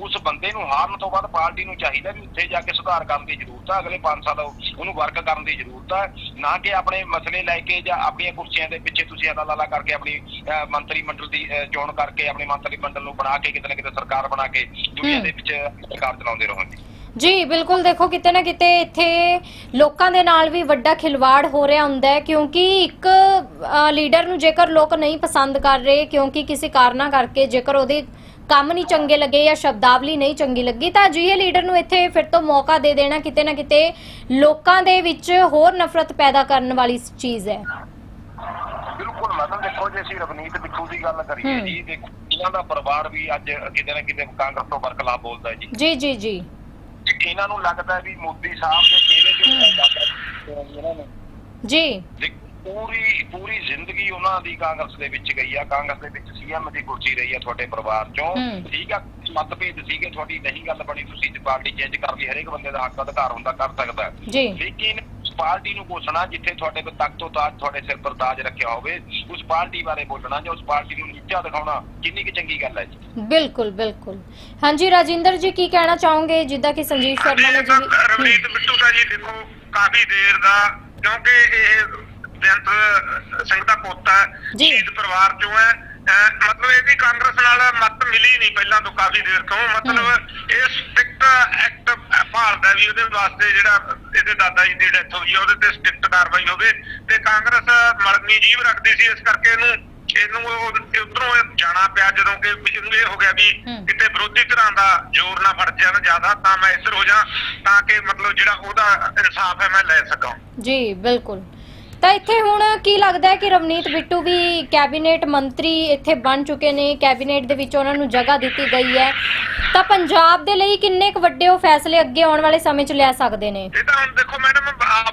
ਉਸ ਬੰਦੇ ਨੂੰ ਹਾਰਨ ਤੋਂ ਬਾਅਦ ਪਾਰਟੀ ਨੂੰ ਚਾਹੀਦਾ ਵੀ ਉੱਥੇ ਜਾ ਕੇ ਸੁਧਾਰ ਕਰਨ ਦੀ ਜ਼ਰੂਰਤ ਆ ਅਗਲੇ 5 ਸਾਲ ਉਹਨੂੰ ਵਰਕ ਕਰਨ ਦੀ ਜ਼ਰੂਰਤ ਆ ਨਾ ਕਿ ਆਪਣੇ ਮਸਲੇ ਲੈ ਕੇ ਜਾਂ ਆਪਣੀਆਂ ਕੁਰਸੀਆਂ ਦੇ ਪਿੱਛੇ ਤੁਸੀਂ ਅਦਾ ਲਾਲਾ ਕਰਕੇ ਆਪਣੀ ਅਹ, ਮੰਤਰੀ ਮੰਡਲ ਦੀ ਚੋਣ ਕਰਕੇ ਆਪਣੇ ਮੰਤਰੀ ਮੰਡਲ ਨੂੰ ਬਣਾ ਕੇ ਕਿਤੇ ਨਾ ਕਿਤੇ ਸਰਕਾਰ ਬਣਾ ਕੇ ਦੁਨੀਆ। ਦੇ ਵਿੱਚ ਸਰਕਾਰ ਚਲਾਉਂਦੇ ਰਹੋ ਜੀ ਜੀ ਬਿਲਕੁਲ ਦੇਖੋ ਕਿਤੇ ਨਾ ਕਿਤੇ ਇੱਥੇ ਲੋਕਾਂ ਦੇ ਨਾਲ ਵੀ ਵੱਡਾ ਖਿਲਵਾੜ ਹੋ ਰਿਹਾ ਹੁੰਦਾ ਹੈ ਕਿਉਂਕਿ ਇੱਕ ਲੀਡਰ ਨੂੰ ਜੇਕਰ ਲੋਕ ਨਹੀਂ ਪਸੰਦ ਕਰ ਰਹੇ ਕਿਉਂਕਿ ਕਿਸੇ ਕਾਰਨਾ ਕਰਕੇ ਜੇਕਰ ਉਹਦੇ ਕੰਮ ਨਹੀਂ ਚੰਗੇ ਲੱਗੇ ਜਾਂ ਸ਼ਬਦਾਵਲੀ ਨਹੀਂ ਚੰਗੀ ਲੱਗੀ ਤਾਂ ਅਜਿਹੇ ਲੀਡਰ ਨੂੰ ਇੱਥੇ ਫਿਰ ਤੋਂ ਮੌਕਾ ਦੇ ਦੇਣਾ ਕਿਤੇ ਨਾ ਕਿਤੇ ਲੋਕਾਂ ਦੇ ਵਿੱਚ ਹੋਰ ਨਫ਼ਰਤ ਪੈਦਾ ਕਰਨ ਵਾਲੀ ਚੀਜ਼ ਹੈ। ਬਿਲਕੁਲ ਮੈਡਮ ਦੇਖੋ ਜੇ ਅਸੀਂ ਰਵਨੀਤ ਬਿੱਟੂ ਦੀ ਗੱਲ ਕਰੀਏ। ਜੀ ਦੇਖੋ ਇਹਨਾਂ ਦਾ ਪਰਿਵਾਰ ਵੀ ਅੱਜ ਕਿਤੇ ਨਾ ਕਿਤੇ ਕਾਂਗਰਸ ਤੋਂ ਬਰਖਲਾਫ ਬੋਲਦਾ ਹੈ ਜੀ। ਜੀ ਜੀ ਜੀ। ਕਿ ਇਹਨਾਂ ਨੂੰ ਲੱਗਦਾ ਵੀ ਮੋਦੀ ਸਾਹਿਬ ਦੇ ਚਿਹਰੇ ਤੇ ਲੱਗਦਾ ਇਹਨਾਂ ਨੇ। ਜੀ। ਪੂਰੀ ਪੂਰੀ ਜ਼ਿੰਦਗੀ ਉਹਨਾਂ ਦੀ ਕਾਂਗਰਸ ਦੇ ਵਿੱਚ ਗਈ ਆ। ਕਾਂਗਰਸ ਦੇ ਵਿੱਚ ਸੀਐਮ ਦੀ ਕੁਰਸੀ ਰਹੀ ਆ ਤੁਹਾਡੇ ਪਰਿਵਾਰ ਚੋਂ। ਠੀਕ ਆ ਮਤਭੇਦ ਸੀਗੇ ਤੁਹਾਡੀ ਨਹੀਂ ਗੱਲ ਬਣੀ ਤੁਸੀਂ ਜੇ ਪਾਰਟੀ ਚੇਂਜ ਕਰ ਲਈ ਹਰੇਕ ਬੰਦੇ ਦਾ ਹੱਕ ਅਧਿਕਾਰ ਹੁੰਦਾ ਕਰ ਸਕਦਾ। ਲੇਕਿਨ ਪਾਰਟੀ ਨੂੰ ਕੋਸਣਾ ਜਿੱਥੇ ਤੁਹਾਡੇ ਕੋਲ ਤਖਤ ਤੋਂ ਤਾਜ ਤੁਹਾਡੇ ਸਿਰ ਪਰ ਤਾਜ ਰੱਖਿਆ ਹੋਵੇ ਉਸ ਪਾਰਟੀ ਬਾਰੇ ਬੋਲਣਾ ਜਾਂ ਉਸ ਪਾਰਟੀ ਨੂੰ ਨੀਚਾ ਦਿਖਾਉਣਾ ਕਿੰਨੀ ਕਿ ਚੰਗੀ ਗੱਲ ਹੈ ਜੀ? ਬਿਲਕੁਲ ਬਿਲਕੁਲ। ਹਾਂਜੀ ਰਾਜਿੰਦਰ ਜੀ ਕੀ ਕਹਿਣਾ ਚਾਹੋਗੇ? ਜਿੱਦਾਂ ਕਿ ਸੰਜੀਵ ਸ਼ਰਮਾ ਨੇ ਜੀ ਤਾਂ ਵੀ- ਰਵਨੀਤ ਬਿੱਟੂ ਦਾ ਜੀ ਦੇਖੋ ਕਾਫੀ ਦੇਰ ਦਾ ਕਿਉਂਕਿ ਇਹ ਬੇਅੰਤ ਸਿੰਘ ਦਾ ਪੋਤਾ ਹੈ। ਸ਼ਹੀਦ ਪਰਿਵਾਰ ਚੋਂ ਹੈ। ਮਤਲਬ ਇਹਦੀ ਕਾਂਗਰਸ ਨਾਲ ਮਤ ਮਿਲੀ ਨਹੀਂ ਪਹਿਲਾਂ ਤੋਂ ਕਾਫੀ ਦੇਰ ਤੋਂ। ਮਤਲਬ ਇਹ ਸਟ੍ਰਿਕਟ ਐਕਟ ਭਾਲਦਾ ਵੀ ਉਹਦੇ ਵਾਸਤੇ ਜਿਹੜਾ ਇਹਦੇ ਦਾਦਾ ਜੀ ਦੀ ਡੈਥ ਹੈ ਉਹਦੇ ਤੇ ਸਟ੍ਰਿਕਟ ਕਾਰਵਾਈ ਹੋਵੇ। ਤੇ ਕਾਂਗਰਸ ਮਰਮੀ ਜੀਵ ਰੱਖਦੀ ਸੀ ਇਸ ਕਰਕੇ ਇਹਨੂੰ ਇਹਨੂੰ ਉਧਰੋਂ ਜਾਣਾ ਪਿਆ ਜਦੋਂ ਕਿ ਇਹ ਹੋ ਗਿਆ ਵੀ। ਕਿਤੇ ਵਿਰੋਧੀ ਧਿਰਾਂ ਦਾ ਜ਼ੋਰ ਨਾ ਫੜ ਜਾਣ ਜ਼ਿਆਦਾ ਤਾਂ ਮੈਂ ਇੱਧਰ ਹੋ ਜਾ ਤਾਂ ਕਿ ਮਤਲਬ ਜਿਹੜਾ ਉਹਦਾ ਇਨਸਾਫ ਹੈ ਮੈਂ ਲੈ ਸਕਾਂ। ਜੀ ਬਿਲਕੁਲ। ਤਾਂ ਇੱਥੇ ਹੁਣ ਕੀ ਲੱਗਦਾ ਹੈ ਕਿ ਰਵਨੀਤ ਬਿੱਟੂ ਵੀ ਕੈਬਨਿਟ ਮੰਤਰੀ ਇੱਥੇ ਬਣ ਚੁੱਕੇ ਨੇ ਕੈਬਨਿਟ ਦੇ ਵਿੱਚ ਉਹਨਾਂ ਨੂੰ ਜਗ੍ਹਾ ਦਿੱਤੀ ਗਈ ਹੈ ਤਾਂ ਪੰਜਾਬ ਦੇ ਲਈ ਕਿੰਨੇ ਕੁ ਵੱਡੇ ਉਹ ਫੈਸਲੇ ਅੱਗੇ ਆਉਣ ਵਾਲੇ ਸਮੇਂ 'ਚ ਲੈ ਸਕਦੇ ਨੇ ਇਹ ਤਾਂ ਹੁਣ ਦੇਖੋ ਮੈਡਮ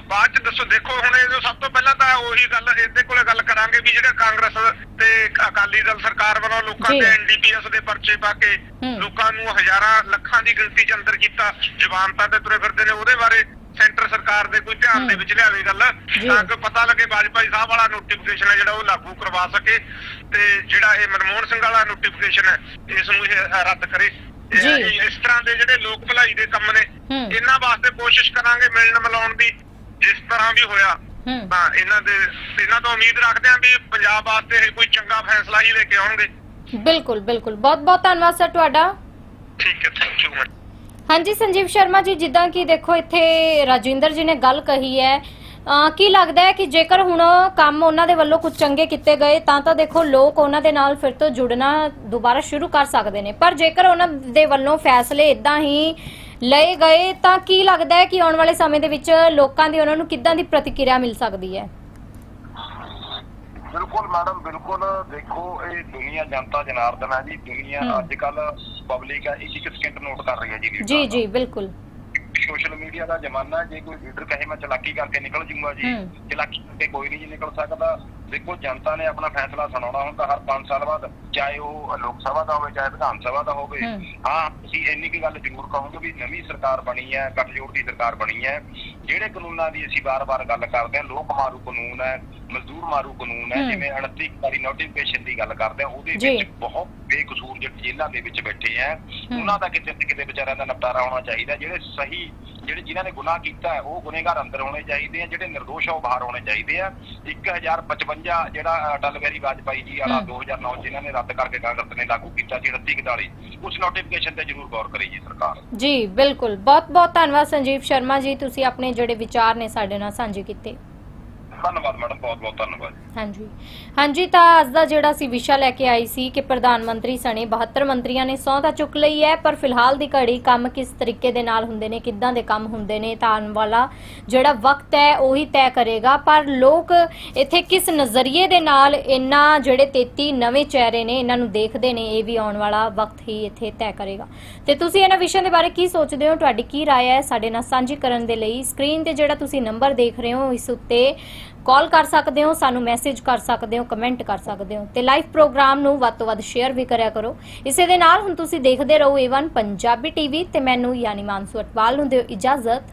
ਬਾਅਦ ਚ ਦੱਸੋ ਦੇਖੋ ਹੁਣ ਇਹ ਸਭ ਤੋਂ ਪਹਿਲਾਂ ਤਾਂ ਉਹੀ ਗੱਲ ਇਹਦੇ ਕੋਲੇ ਗੱਲ ਕਰਾਂਗੇ ਵੀ ਜਿਹੜੇ ਕਾਂਗਰਸ ਤੇ ਅਕਾਲੀ ਦਲ ਸਰਕਾਰ ਵੱਲੋਂ ਲੋਕਾਂ। ਤੇ ਐਨਡੀਪੀਐਸ ਦੇ ਪਰਚੇ ਪਾ ਕੇ। ਲੋਕਾਂ ਨੂੰ ਹਜ਼ਾਰਾਂ ਲੱਖਾਂ ਦੀ ਗਿਣਤੀ ਚ ਅੰਦਰ ਕੀਤਾ ਜ਼ਮਾਨਤਾਂ ਤੇ ਤੁਰੇ ਫਿਰਦੇ ਨੇ ਉਹਦੇ ਬਾਰੇ ਸੈਂਟਰ ਸਰਕਾਰ ਦੇ ਕੋਈ ਧਿਆਨ ਦੇ। ਵਿੱਚ ਲਿਆਵੇ ਗੱਲ। ਤਾਂ ਕਿ ਪਤਾ ਲੱਗੇ ਵਾਜਪਾਈ ਸਾਹਿਬ ਵਾਲਾ ਨੋਟੀਫਿਕੇਸ਼ਨ ਹੈ ਜਿਹੜਾ ਉਹ ਲਾਗੂ ਕਰਵਾ ਸਕੇ ਤੇ ਜਿਹੜਾ ਇਹ ਮਨਮੋਹਨ ਸਿੰਘ ਵਾਲਾ ਨੋਟੀਫਿਕੇਸ਼ਨ ਹੈ ਇਸ ਨੂੰ ਇਹ ਰੱਦ ਕਰੇ। ਇਸ ਤਰ੍ਹਾਂ ਦੇ ਜਿਹੜੇ ਲੋਕ ਭਲਾਈ ਦੇ ਕੰਮ ਨੇ। ਇਹਨਾਂ ਵਾਸਤੇ ਕੋਸ਼ਿਸ਼ ਕਰਾਂਗੇ ਮਿਲਣ ਮਿਲਾਉਣ ਦੀ ਜਿਸ ਤਰ੍ਹਾਂ ਵੀ ਹੋਇਆ। ਤਾਂ ਇਹਨਾਂ ਦੇ ਇਹਨਾਂ ਤੋਂ ਉਮੀਦ ਰੱਖਦੇ ਹਾਂ ਵੀ ਪੰਜਾਬ ਵਾਸਤੇ ਇਹ ਕੋਈ ਚੰਗਾ ਫੈਸਲਾ ਹੀ ਲੈ ਕੇ ਆਉਣਗੇ। ਬਿਲਕੁਲ ਬਿਲਕੁਲ। ਬਹੁਤ ਬਹੁਤ ਧੰਨਵਾਦ ਸਰ ਤੁਹਾਡਾ। ਠੀਕ ਹੈ ਥੈਂਕ ਯੂ ਹਾਂਜੀ, ਸੰਜੀਵ ਸ਼ਰਮਾ ਜੀ, ਜਿੱਦਾਂ ਕਿ ਦੇਖੋ ਇੱਥੇ ਰਾਜਿੰਦਰ ਜੀ ਨੇ ਗੱਲ ਕਹੀ ਹੈ। ਅਹ ਕੀ ਲੱਗਦਾ ਹੈ ਕਿ ਜੇਕਰ ਹੁਣ ਕੰਮ ਉਹਨਾਂ ਦੇ ਵੱਲੋਂ ਕੁਝ ਚੰਗੇ ਕੀਤੇ ਗਏ, ਤਾਂ ਤਾਂ ਦੇਖੋ ਲੋਕ ਉਹਨਾਂ ਦੇ ਨਾਲ ਫਿਰ ਤੋਂ ਜੁੜਨਾ ਦੁਬਾਰਾ ਸ਼ੁਰੂ ਕਰ ਸਕਦੇ ਨੇ। ਪਰ ਜੇਕਰ ਉਹਨਾਂ ਦੇ ਵੱਲੋਂ ਫੈਸਲੇ ਇਦਾਂ ਹੀ ਲਏ ਗਏ, ਤਾਂ ਕੀ ਲੱਗਦਾ ਹੈ ਕਿ ਆਉਣ ਵਾਲੇ ਸਮੇਂ ਦੇ ਵਿੱਚ ਲੋਕਾਂ ਦੀ ਉਹਨਾਂ ਨੂੰ ਕਿੱਦਾਂ ਦੀ ਪ੍ਰਤੀਕਿਰਿਆ ਮਿਲ ਸਕਦੀ ਹੈ? ਬਿਲਕੁਲ ਮੈਡਮ ਬਿਲਕੁਲ ਦੇਖੋ ਇਹ ਦੁਨੀਆ ਜਨਤਾ ਜਨਾਰਦਨ ਹੈ ਜੀ ਦੁਨੀਆ। ਅੱਜ ਕੱਲ ਪਬਲਿਕ ਹੈ ਇੱਕ ਇੱਕ ਸਕਿੰਟ ਨੋਟ ਕਰ ਰਹੀ ਹੈ ਜੀ news ਜੀ ਦਾ। ਜੀ ਬਿਲਕੁਲ ਸੋਸ਼ਲ ਮੀਡੀਆ ਦਾ ਜ਼ਮਾਨਾ ਹੈ ਜੇ ਕੋਈ ਲੀਡਰ ਕਹੇ ਮੈਂ ਚਲਾਕੀ ਕਰਕੇ ਨਿਕਲ ਜੂੰਗਾ ਜੀ ਹਮ। ਚਲਾਕੀ ਕਰਕੇ ਕੋਈ ਨਹੀਂ ਜੀ ਨਿਕਲ ਸਕਦਾ ਦੇਖੋ ਜਨਤਾ ਨੇ ਆਪਣਾ ਫੈਸਲਾ ਸੁਣਾਉਣਾ ਹੁੰਦਾ ਹਰ 5 ਸਾਲ ਬਾਅਦ ਚਾਹੇ ਉਹ ਲੋਕ ਸਭਾ ਦਾ ਹੋਵੇ ਚਾਹੇ ਵਿਧਾਨ ਸਭਾ ਦਾ ਹੋਵੇ। ਹਾਂ ਅਸੀਂ ਇੰਨੀ ਕੀ ਗੱਲ ਜ਼ਰੂਰ ਕਹੋਗੇ ਵੀ ਨਵੀਂ ਸਰਕਾਰ ਬਣੀ ਹੈ ਗੱਠਜੋੜ ਦੀ ਸਰਕਾਰ ਬਣੀ ਹੈ ਜਿਹੜੇ ਕਾਨੂੰਨਾਂ ਦੀ ਅਸੀਂ ਵਾਰ-ਵਾਰ ਗੱਲ ਕਰਦੇ ਹਾਂ ਲੋਕ ਮਾਰੂ ਕਾਨੂੰਨ ਹੈ ਮਜ਼ਦੂਰ ਮਾਰੂ ਕਾਨੂੰਨ ਹੈ। ਜਿਵੇਂ 29 ਵਾਰੀ ਨੋਟੀਫਿਕੇਸ਼ਨ ਦੀ ਗੱਲ ਕਰਦੇ ਹਾਂ ਉਹਦੇ। ਵਿੱਚ ਬਹੁਤ ਬੇਕਸੂਰ ਜਿਹੜੇ ਜੇਲ੍ਹਾਂ ਦੇ ਵਿੱਚ ਬੈਠੇ ਆ ਉਹਨਾਂ ਦਾ ਕਿਤੇ ਨਾ ਕਿਤੇ ਵਿਚਾਰਿਆਂ ਦਾ ਨਿਪਟਾਰਾ ਹੋਣਾ ਚਾਹੀਦਾ ਜਿਹੜੇ ਸਹੀ ਜਿਹੜੇ ਜਿਨ੍ਹਾਂ ਨੇ ਗੁਨਾਹ ਕੀਤਾ ਹੈ ਉਹ ਗੁਨੇਗਾਰ ਅੰਦਰ ਹੋਣੇ ਚਾਹੀਦੇ ਆ ਜਿਹੜੇ ਨਿਰਦੋਸ਼ ਆ ਉਹ ਬਾਹਰ ਹੋਣੇ ਚਾਹੀਦੇ ਆ 1055 ਜਿਹੜਾ ਅਟਲ ਬਿਹਾਰੀ ਵਾਜਪਾਈ ਜੀ ਵਾਲਾ ਹਮ। 2009 ਜਿਨ੍ਹਾਂ ਨੇ ਰੱਦ ਕਰਕੇ ਕਾਂਗਰਸ ਨੇ ਲਾਗੂ ਕੀਤਾ ਸੀ 38 41 ਉਸ ਨੋਟੀਫਿਕੇਸ਼ਨ ਤੇ ਜ਼ਰੂਰ ਗੌਰ ਕਰੇ ਜੀ ਸਰਕਾਰ। ਜੀ, ਬਿਲਕੁਲ। ਬਹੁਤ ਬਹੁਤ ਧੰਨਵਾਦ ਸੰਜੀਵ ਸ਼ਰਮਾ ਜੀ, ਤੁਸੀਂ ਆਪਣੇ ਜਿਹੜੇ ਵਿਚਾਰ ਨੇ ਸਾਡੇ ਨਾਲ ਸਾਂਝੇ ਕੀਤੇ। ਧੰਨਵਾਦ ਮੈਡਮ ਬਹੁਤ ਬਹੁਤ ਧੰਨਵਾਦ ਹਾਂਜੀ ਹਾਂਜੀ ਤਾਂ ਅੱਜ ਦਾ ਜਿਹੜਾ ਸੀ ਵਿਸ਼ਾ ਲੈ ਕੇ ਆਈ ਸੀ ਕਿ ਪ੍ਰਧਾਨ ਮੰਤਰੀ ਸਣੇ 72 ਮੰਤਰੀਆਂ ਨੇ ਸਹੁੰ ਤਾਂ ਚੁੱਕ ਲਈ ਹੈ ਪਰ ਫਿਲਹਾਲ ਦੀ ਘੜੀ ਕੰਮ ਕਿਸ ਤਰੀਕੇ ਦੇ ਨਾਲ ਹੁੰਦੇ ਨੇ ਕਿੱਦਾਂ ਦੇ ਕੰਮ ਹੁੰਦੇ ਨੇ ਤਾਂ ਆਉਣ ਵਾਲਾ ਜਿਹੜਾ ਵਕਤ ਹੈ ਉਹੀ ਤੈਅ ਕਰੇਗਾ ਪਰ ਲੋਕ ਇੱਥੇ ਕਿਸ ਨਜ਼ਰੀਏ ਦੇ ਨਾਲ ਇਹਨਾਂ ਜਿਹੜੇ 33 ਨਵੇਂ ਚਿਹਰੇ ਨੇ ਇਹਨਾਂ ਨੂੰ ਦੇਖਦੇ ਨੇ ਇਹ ਵੀ ਆਉਣ ਵਾਲਾ ਵਕਤ ਹੀ ਇੱਥੇ ਤੈਅ ਕਰੇਗਾ ਤੇ ਤੁਸੀਂ ਇਹਨਾਂ ਵਿਸ਼ਿਆਂ ਦੇ ਬਾਰੇ ਕੀ ਸੋਚਦੇ ਹੋ ਤੁਹਾਡੀ ਕੀ رائے ਹੈ ਸਾਡੇ ਨਾਲ ਸਾਂਝੀ ਕਰਨ ਦੇ ਲਈ ਸਕਰੀਨ ਤੇ ਜਿਹੜਾ ਤੁਸੀਂ ਨੰਬਰ ਦੇਖ ਰਹੇ ਹੋ ਇਸ ਉੱਤੇ ਕਾਲ ਕਰ ਸਕਦੇ ਹੋ, ਸਾਨੂੰ ਮੈਸੇਜ ਕਰ ਸਕਦੇ ਹੋ ਕਮੈਂਟ ਕਰ ਸਕਦੇ ਹੋ ਤੇ ਲਾਈਵ ਪ੍ਰੋਗਰਾਮ ਨੂੰ ਵੱਧ ਤੋਂ ਵੱਧ ਸ਼ੇਅਰ ਵੀ ਕਰਿਆ ਕਰੋ। ਇਸੇ ਦੇ ਨਾਲ ਹੁਣ ਤੁਸੀਂ ਦੇਖਦੇ ਰਹੋ A1 ਪੰਜਾਬੀ ਟੀਵੀ ਤੇ ਮੈਨੂੰ ਯਾਨੀ ਮਾਨਸੂ ਅਟਵਾਲ ਨੂੰ ਦਿਓ ਇਜਾਜ਼ਤ।